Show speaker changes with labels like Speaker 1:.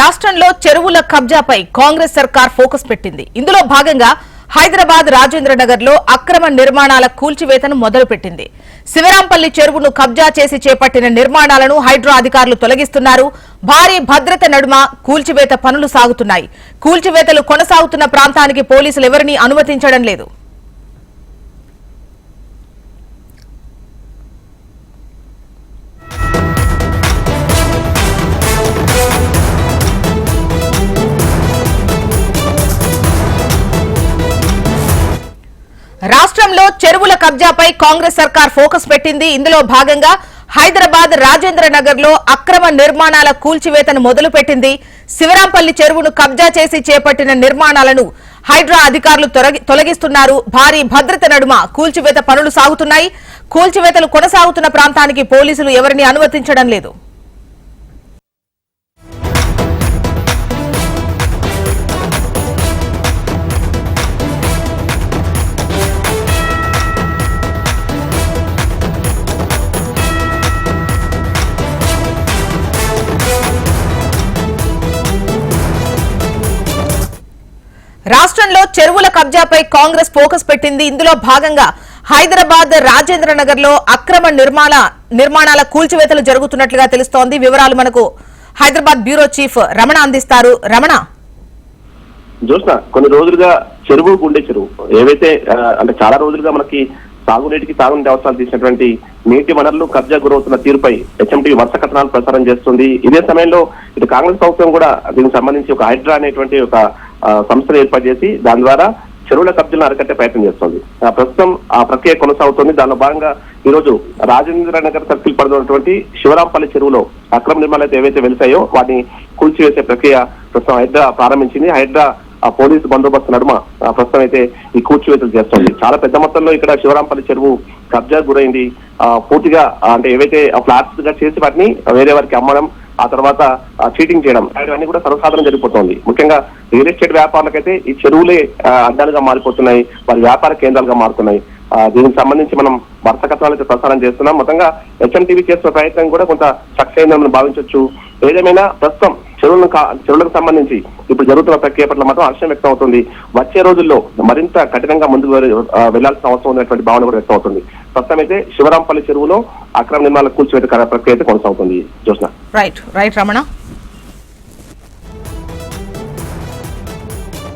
Speaker 1: రాష్ట్రంలో చెరువుల కబ్జాపై కాంగ్రెస్ సర్కార్ ఫోకస్ పెట్టింది. ఇందులో భాగంగా హైదరాబాద్ రాజేంద్రనగర్లో అక్రమ నిర్మాణాల కూల్చివేతను మొదలుపెట్టింది. శివరాంపల్లి చెరువును కబ్జా చేసి చేపట్టిన నిర్మాణాలను హైడ్రో అధికారులు తొలగిస్తున్నారు. భారీ భద్రత నడుమ కూల్చివేత పనులు సాగుతున్నాయి. కూల్చివేతలు కొనసాగుతున్న ప్రాంతానికి పోలీసులు ఎవరినీ అనుమతించడం లేదు. రాష్ట్రంలో చెరువుల కబ్జాపై కాంగ్రెస్ సర్కార్ ఫోకస్ పెట్టింది. ఇందులో భాగంగా హైదరాబాద్ రాజేంద్ర నగర్లో అక్రమ నిర్మాణాల కూల్చివేతను మొదలుపెట్టింది. శివరాంపల్లి చెరువును కబ్జా చేసి చేపట్టిన నిర్మాణాలను హైడ్రా అధికారులు తొలగిస్తున్నారు. భారీ భద్రత నడుమ కూల్చివేత పనులు సాగుతున్నాయి. కూల్చివేతలు కొనసాగుతున్న ప్రాంతానికి పోలీసులు ఎవరిని అనుమతించడం లేదు. రాష్ట్రంలో చెరువుల కబ్జాపై కాంగ్రెస్ ఫోకస్ పెట్టింది. ఇందులో భాగంగా హైదరాబాద్ రాజేంద్ర నగర్లో అక్రమ నిర్మాణ నిర్మాణాల కూల్చివేతలు జరుగుతున్నట్లుగా తెలుస్తోంది. వివరాలు మనకు హైదరాబాద్ బ్యూరో చీఫ్ రమణ అందిస్తారు. రమణ.
Speaker 2: చూసిన కొన్ని రోజులుగా చెరువు గుండె చెరువు. ఏవైతే అంటే చాలా రోజులుగా మనకి సాగునీటికి సాగునీటి అవసరాలు తీసినటువంటి నీటి వనరులు కబ్జా గురవుతున్న తీరుపై హెచ్ఎంటీ వరుస కథనాలు ప్రసారం చేస్తుంది. ఇదే సమయంలో ఇటు కాంగ్రెస్ ప్రభుత్వం కూడా దీనికి సంబంధించి ఒక హైడ్రా అనేటువంటి ఒక సంస్థలు సంస్థను ఏర్పాటు చేసి దాని ద్వారా చెరువుల కబ్జాలను అరికట్టే ప్రయత్నం చేస్తుంది. ప్రస్తుతం ఆ ప్రక్రియ కొనసాగుతుంది. దానిలో భాగంగా ఈ రోజు రాజేంద్ర నగర్ సర్కిల్ పడుతున్నటువంటి శివరాంపల్లి చెరువులో అక్రమ నిర్మాణాలు అయితే ఏవైతే వెలిసాయో వాటిని కూల్చివేసే ప్రక్రియ ప్రస్తుతం హైడ్రా ప్రారంభించింది. హైడ్రా ఆ పోలీసు బందోబస్తు నడుమ ప్రస్తుతం అయితే ఈ కూల్చివేతలు చేస్తుంది. చాలా పెద్ద మొత్తంలో ఇక్కడ శివరాంపల్లి చెరువు కబ్జా గురైంది. పూర్తిగా అంటే ఏవైతే ఫ్లాట్స్గా చేసి వాటిని వేరే వారికి అమ్మడం ఆ తర్వాత చీటింగ్ చేయడం. ఇవన్నీ కూడా సర్వసాధారణం జరిగిపోతుంది. ముఖ్యంగా రియల్ ఎస్టేట్ వ్యాపారులకైతే ఈ చెరువులే అడ్డాలుగా మారిపోతున్నాయి వారి వ్యాపార కేంద్రాలుగా మారుతున్నాయి. దీనికి సంబంధించి మనం వరుస కథనాలు అయితే ప్రసారం చేస్తున్నాం. మొత్తంగా హెచ్ఎంటీవీ చేస్తున్న ప్రయత్నం కూడా కొంత సక్సెస్ అయిందని మనం భావించవచ్చు ఏదేమైనా ప్రస్తుతం చెరువులను చెరువులకు సంబంధించి ఇప్పుడు జరుగుతున్న ప్రక్రియ పట్ల మాత్రం హర్షం వ్యక్తం అవుతుంది. వచ్చే రోజుల్లో మరింత కఠినంగా ముందుకు వెళ్ళాల్సిన అవసరం ఉన్నటువంటి భావన కూడా వ్యక్తం అవుతుంది. ప్రస్తుతం అయితే శివరాంపల్లి చెరువులో అక్రమ నిర్మాణాల కూల్చివేత ప్రక్రియ అయితే కొనసాగుతుంది. Joshna
Speaker 1: right right ramana?